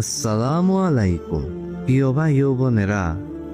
আসসালামু আলাইকুম। প্রিয় ভাই ও বোনেরা,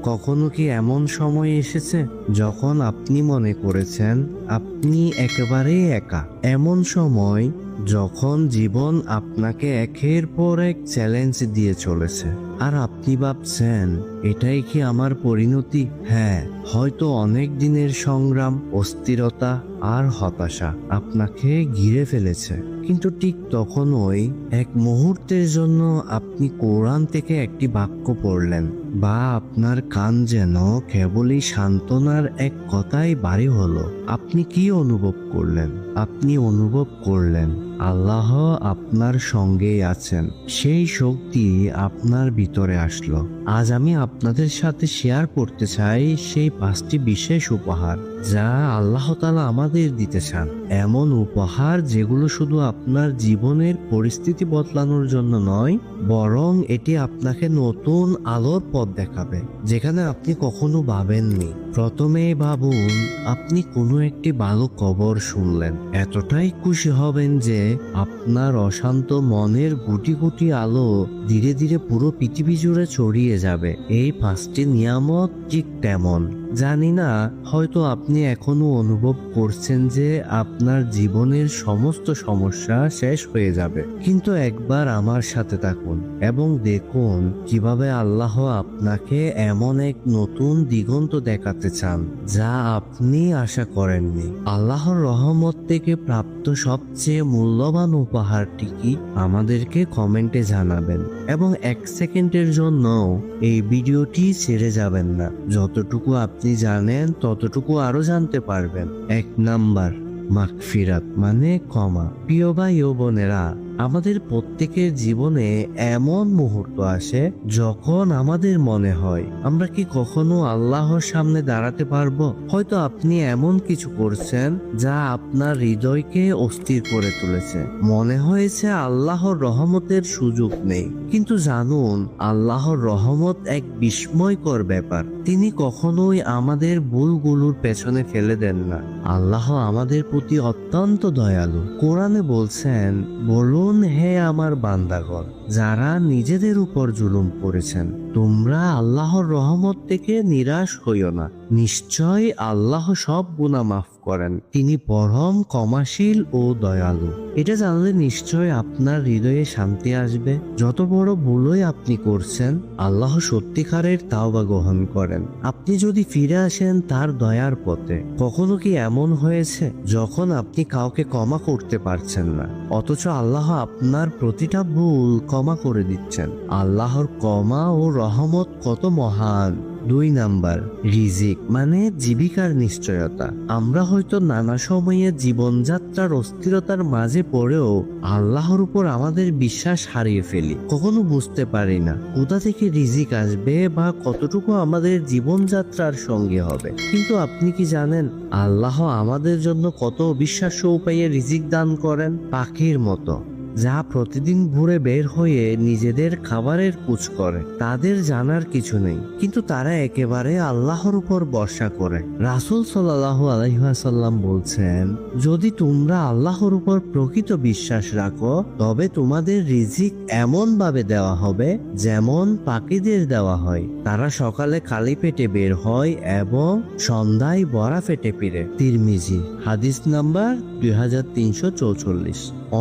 কখনো কি এমন সময় এসেছে যখন আপনি মনে করেছেন আপনি একেবারেই একা? এমন সময় যখন জীবন আপনাকে একের পর এক চ্যালেঞ্জ দিয়ে চলেছে, আর আপনি ভাবছেন, এটাই কি আমার পরিণতি? হ্যাঁ হয়তো অনেক দিনের সংগ্রাম, অস্থিরতা আর হতাশা আপনাকে ঘিরে ফেলেছে। কিন্তু ঠিক তখনই এক মুহূর্তের জন্য আপনি কোরআন থেকে একটি বাক্য পড়লেন, বা আপনার কান যেন কেবলই সান্ত্বনার এক কথাই বাড়ি হলো। আপনি কি অনুভব করলেন, আপনি অনুভব করলেন, আল্লাহ আপনার সঙ্গেই আছেন, সেই শক্তি আপনার ভিতরে আসলো। আজ আমি আপনাদের সাথে শেয়ার করতে চাই সেই পাঁচটি বিশেষ উপহার, যা আল্লাহ তালা আমাদের দিতে চান। এমন উপহার যেগুলো শুধু আপনার জীবনের পরিস্থিতি বদলানোর জন্য নয়, বরং এটি আপনাকে নতুন আলোর পথ দেখাবে, যেখানে আপনি কখনো ভাবেননি। প্রথমে ভাবুন, আপনি কোনো একটি ভালো খবর শুনলেন। এতটাই খুশি হবেন যে আপনার অশান্ত মনের গুটি গুটি আলো ধীরে ধীরে পুরো পৃথিবী জুড়ে ছড়িয়ে যাবে। এই পাঁচটি নিয়ামত ঠিক তেমন। জানি না, হয়তো আপনি এখনও অনুভব করছেন যে আপনার জীবনের সমস্ত সমস্যা শেষ হয়ে যাবে। কিন্তু একবার আমার সাথে থাকুন এবং দেখুন কীভাবে আল্লাহ আপনাকে এমন এক নতুন দিগন্ত দেখাতে চান, যা আপনি আশা করেননি। আল্লাহর রহমত থেকে প্রাপ্ত সবচেয়ে মূল্যবান উপহারটি কি? আমাদেরকে কমেন্টে জানাবেন। এবং এক সেকেন্ডের জন্য এই ভিডিওটি ছেড়ে যাবেন না। যতটুকু আপনি জানেন, ততটুকু আরও জানতে পারবেন। এক নাম্বার মাকফিরাত মানে ক্ষমা। প্রিয় ভাই ও বোনেরা আমাদের প্রত্যেকের জীবনে এমন মুহূর্ত আসে যখন আমাদের মনে হয়, আমরা কি কখনো আল্লাহর সামনে দাঁড়াতে পারব? হয়তো আপনি এমন কিছু করছেন যা আপনার হৃদয়কে অস্থির করে তুলেছে। মনে হয়েছে আল্লাহর রহমতের সুযোগ নেই। কিন্তু জানুন, আল্লাহর রহমত এক বিস্ময়কর ব্যাপার। তিনি কখনোই আমাদের ভুলগুলোর পেছনে ফেলে দেন না। আল্লাহ আমাদের প্রতি অত্যন্ত দয়ালু। কোরআনে বলছেন, বলুন হে আমার বান্দাগণ যারা নিজেদের উপর জুলুম করেছেন তোমরা আল্লাহর রহমত থেকে নিরাশ হইও না। নিশ্চয় আল্লাহ সব গুনাহ মাফ করেন। তিনি পরম ক্ষমাশীল ও দয়ালু। এটা জানলে নিশ্চয় আপনার হৃদয়ে শান্তি আসবে। যত বড় ভুলই আপনি করছেন, আল্লাহ সত্যিকারের তাওবা গ্রহণ করেন। আপনি যদি ফিরে আসেন তার দয়ার পথে। কখনো কি এমন হয়েছে যখন আপনি কাউকে ক্ষমা করতে পারছেন না? অথচ আল্লাহ আপনার প্রতিটা ভুল ক্ষমা করে দিচ্ছেন। আল্লাহর ক্ষমা ও রহমত কত মহান? দুই নাম্বার, রিজিক মানে জীবিকার নিশ্চয়তা। আমরা হয়তো নানা সময়ে জীবনযাত্রার অস্থিরতার মাঝে পড়েও আল্লাহর উপর আমাদের বিশ্বাস হারিয়ে ফেলি। কখনো বুঝতে পারি না কোথা থেকে রিজিক আসবে বা কতটুকু আমাদের জীবনযাত্রার সঙ্গে হবে। কিন্তু আপনি কি জানেন, আল্লাহ আমাদের জন্য কত অবিশ্বাস্য উপায়ে রিজিক দান করেন? পাখির মতো। যা প্রতিদিন ঘুরে বের হয়ে নিজেদের খাবারের কুচ করে। তাদের জানার কিছু নেই, কিন্তু তারা একেবারে আল্লাহর উপর বর্ষা করে। রাসুল সাল্লাহ আলহাসাল্লাম বলছেন, যদি তোমরা আল্লাহর উপর প্রকৃত বিশ্বাস রাখো, তবে তোমাদের রিজিক এমন ভাবে দেওয়া হবে যেমন পাখিদের দেওয়া হয়। তারা সকালে খালি পেটে বের হয় এবং সন্ধ্যায় বড়া ফেটে ফিরে। তিরমিজি, হাদিস নাম্বার দুই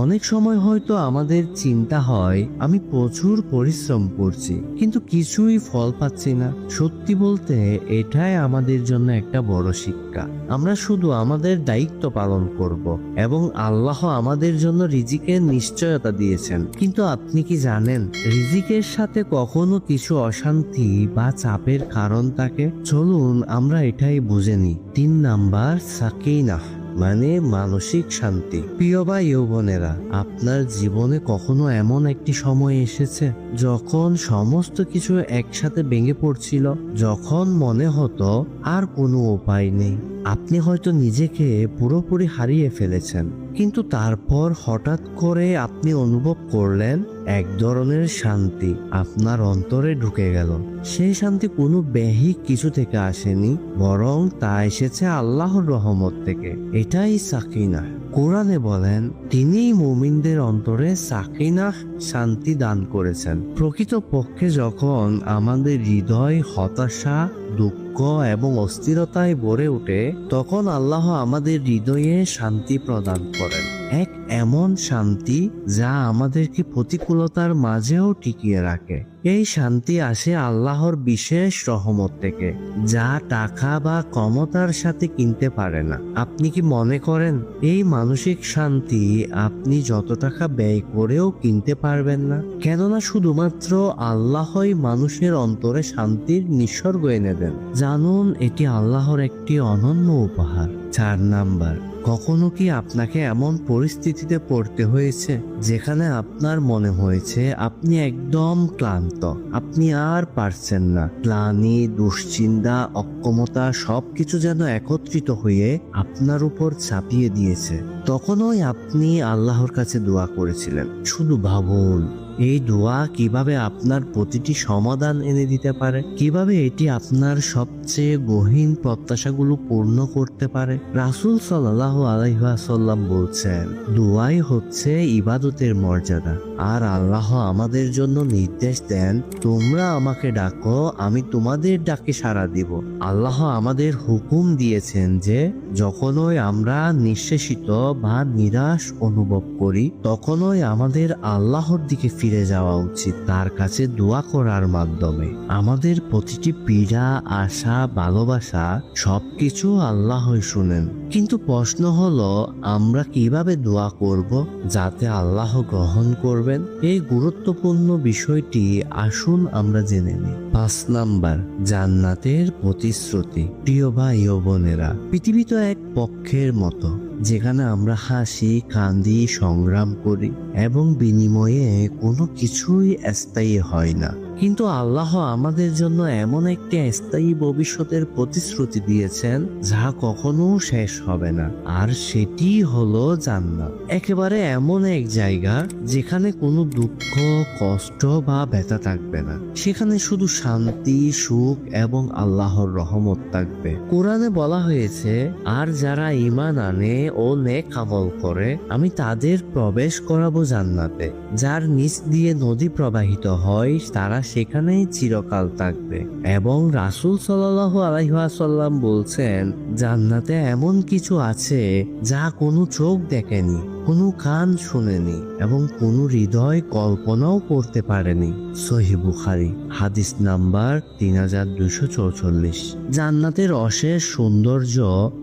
অনেক সময় হয়তো আমাদের চিন্তা হয়, আমি প্রচুর পরিশ্রম করছি, কিন্তু কিছুই ফল পাচ্ছি না। সত্যি বলতে, এটাই আমাদের জন্য একটা বড় শিক্ষা। আমরা শুধু আমাদের দায়িত্ব পালন করব, এবং আল্লাহ আমাদের জন্য রিজিকের নিশ্চয়তা দিয়েছেন। কিন্তু আপনি কি জানেন, রিজিকের সাথে কখনো কিছু অশান্তি বা চাপের কারণ থাকে? চলুন, আমরা এটাই বুঝে নিই। তিন নাম্বার, সাকিনাহ। মানে মানসিক শান্তি। প্রিয় বা যৌবনেরা আপনার জীবনে কখনো এমন একটি সময় এসেছে যখন সমস্ত কিছু একসাথে ভেঙে পড়ছিল, যখন মনে হতো আর কোনো উপায় নেই? আপনি হয়তো নিজেকে পুরোপুরি হারিয়ে ফেলেছেন, কিন্তু তারপর হঠাৎ করে আপনি অনুভব করলেন এক ধরনের শান্তি আপনার অন্তরে ঢুকে গেল। সেই শান্তি কোনো ব্যাহিক কিছু থেকে আসেনি, বরং তা এসেছে আল্লাহর রহমত থেকে। এটাই সাকিনা। কোরআনে বলেন, তিনিই মুমিনদের অন্তরে সাকিনা শান্তি দান করেছেন। প্রকৃত পক্ষে যখন আমাদের হৃদয় হতাশা, দুঃখ এবং অস্থিরতায় ভরে ওঠে তখন আল্লাহ আমাদের হৃদয়ে শান্তি প্রদান করেন। এক এমন শান্তি যা আমাদেরকে প্রতিকূলতার মাঝেও টিকিয়ে রাখে। এই শান্তি আসে আল্লাহর বিশেষ রহমত থেকে, যা টাকা বা ক্ষমতার সাথে কিনতে পারে না। আপনি কি মনে করেন, এই মানসিক শান্তি আপনি যত টাকা ব্যয় করেও কিনতে পারবেন না? কেননা শুধুমাত্র আল্লাহই মানুষের অন্তরে শান্তির নিঃসর্গ এনে দেন। জানুন, এটি আল্লাহর একটি অনন্য উপহার। চার নাম্বার কখনো কি আপনাকে এমন পরিস্থিতিতে পড়তে হয়েছে যেখানে আপনার মনে হয়েছে আপনি একদম ক্লান্ত? আপনি আর পারছেন না। ক্লানি দুশ্চিন্তা, অক্ষমতা সবকিছু যেন একত্রিত হয়ে আপনার উপর চাপিয়ে দিয়েছে। তখনই আপনি আল্লাহর কাছে দোয়া করেছিলেন। শুধু ভাবুন এই দোয়া কীভাবে আপনার প্রতিটি সমাধান এনে দিতে পারে? কীভাবে এটি আপনার সবচেয়ে গহীন প্রত্যাশাগুলো পূর্ণ করতে পারে? রাসূল সাল্লাহ আলাইসাল্লাম বলছেন, দোয়াই হচ্ছে ইবাদতের মর্যাদা। আর আল্লাহ আমাদের জন্য নির্দেশ দেন, তোমরা আমাকে ডাকো, আমি তোমাদের ডাকে সাড়া দিব। আল্লাহ আমাদের হুকুম দিয়েছেন যে, যখনই আমরা নিঃশেষিত বা নিরাশ অনুভব করি, তখনই আমাদের আল্লাহর দিকে ফিরে যাওয়া উচিত। তার কাছে দোয়া করার মাধ্যমে। আমাদের প্রতিটি পীড়া, আশা, ভালোবাসা সবকিছু আল্লাহই শুনেন। কিন্তু প্রশ্ন হলো, আমরা কীভাবে দোয়া করব যাতে আল্লাহ গ্রহণ করবেন? এই গুরুত্বপূর্ণ বিষয়টি আসুন আমরা জেনে নিই। পাঁচ নাম্বার, জান্নাতের প্রতিশ্রুতি। প্রিয় ভাই ও বোনেরা, পৃথিবী তো এক পক্ষের মতো, যেখানে আমরা হাসি, কান্দি, সংগ্রাম করি এবং বিনিময়ে কোনো কিছুই স্থায়ী হয় না। কিন্তু আল্লাহ আমাদের জন্য এমন একটি স্থায়ী ভবিষ্যতের প্রতিশ্রুতি দিয়েছেন, যা কখনো শেষ হবে না। আর সেটি হলো জান্নাত। একেবারে এমন এক জায়গা, যেখানে কোনো দুঃখ, কষ্ট বা ব্যথা থাকবে না। সেখানে শুধু শান্তি, সুখ এবং আল্লাহর রহমত থাকবে। কোরআনে বলা হয়েছে, আর যারা ইমান আনে ও নেক আমল করে, আমি তাদের প্রবেশ করাবো জান্নাতে। যার নিচ দিয়ে নদী প্রবাহিত হয়, তারা সেখানেই চিরকাল থাকবে। এবং রাসুল সাল্লাল্লাহু আলাইহুয়াসাল্লাম বলছেন, জান্নাতে এমন কিছু আছে যা কোনো চোখ দেখেনি। কোনো কান শুনেনি এবং কোনো হৃদয় কল্পনাও করতে পারেনি। সহি বুখারি, হাদিস নাম্বার তিন হাজার দুশো চৌচল্লিশ। জান্নাতের অশেষ সৌন্দর্য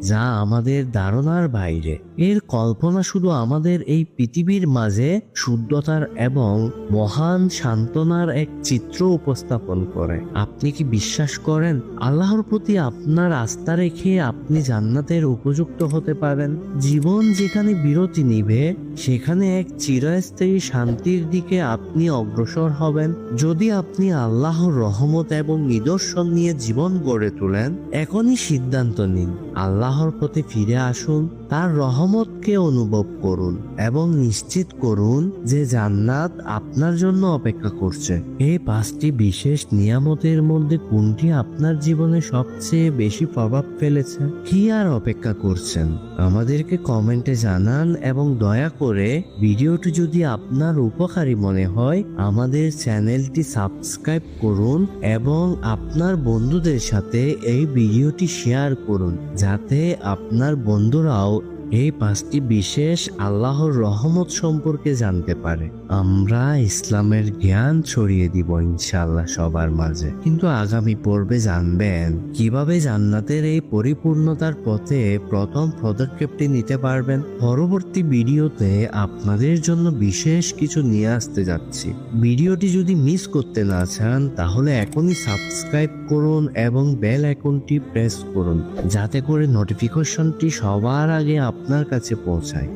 যা আমাদের ধারণার বাইরে। এর কল্পনা শুধু আমাদের এই পৃথিবীর মাঝে শুদ্ধতার এবং মহান সান্ত্বনার এক চিত্র উপস্থাপন করে। আপনি কি বিশ্বাস করেন, আল্লাহর প্রতি আপনার আস্থা রেখে আপনি জান্নাতের উপযুক্ত হতে পারেন? জীবন যেখানে বিরতি নিবে সেখানে এক চিরস্থায়ী শান্তির দিকে আপনি অগ্রসর হবেন। যদি আপনি আল্লাহর রহমত এবং নিদর্শন নিয়ে জীবন গড়ে তোলেন, এখনই সিদ্ধান্ত নিন, আল্লাহর প্রতি ফিরে আসুন, তার রহমতকে অনুভব করুন এবং নিশ্চিত করুন যে জান্নাত আপনার জন্য অপেক্ষা করছে। এই পাঁচটি বিশেষ নিয়ামতের মধ্যে কোনটি আপনার জীবনে সবচেয়ে বেশি প্রভাব ফেলেছে? কি আর অপেক্ষা করছেন? আমাদেরকে কমেন্টে জানান এবং দয়া করে ভিডিওটি যদি আপনার উপকারী মনে হয়, আমাদের চ্যানেলটি সাবস্ক্রাইব করুন এবং আপনার বন্ধুদের সাথে এই ভিডিওটি শেয়ার করুন, যাতে আপনার বন্ধুরাও এই পাঁচটি বিশেষ আল্লাহর রহমত সম্পর্কে জানতে পারে। আমরা ইসলামের জ্ঞান ছড়িয়ে দিব ইনশাল্লাহ সবার মাঝে। কিন্তু আগামী পর্বে জানবেন, কীভাবে জান্নাতের এই পরিপূর্ণতার পথে প্রথম পদক্ষেপটি নিতে পারবেন। পরবর্তী ভিডিওতে আপনাদের জন্য বিশেষ কিছু নিয়ে আসতে যাচ্ছি। ভিডিওটি যদি মিস করতে না চান, তাহলে এখনই সাবস্ক্রাইব করুন এবং বেল আইকনটি প্রেস করুন, যাতে করে নোটিফিকেশনটি সবার আগে আপনার কাছে পৌঁছায়।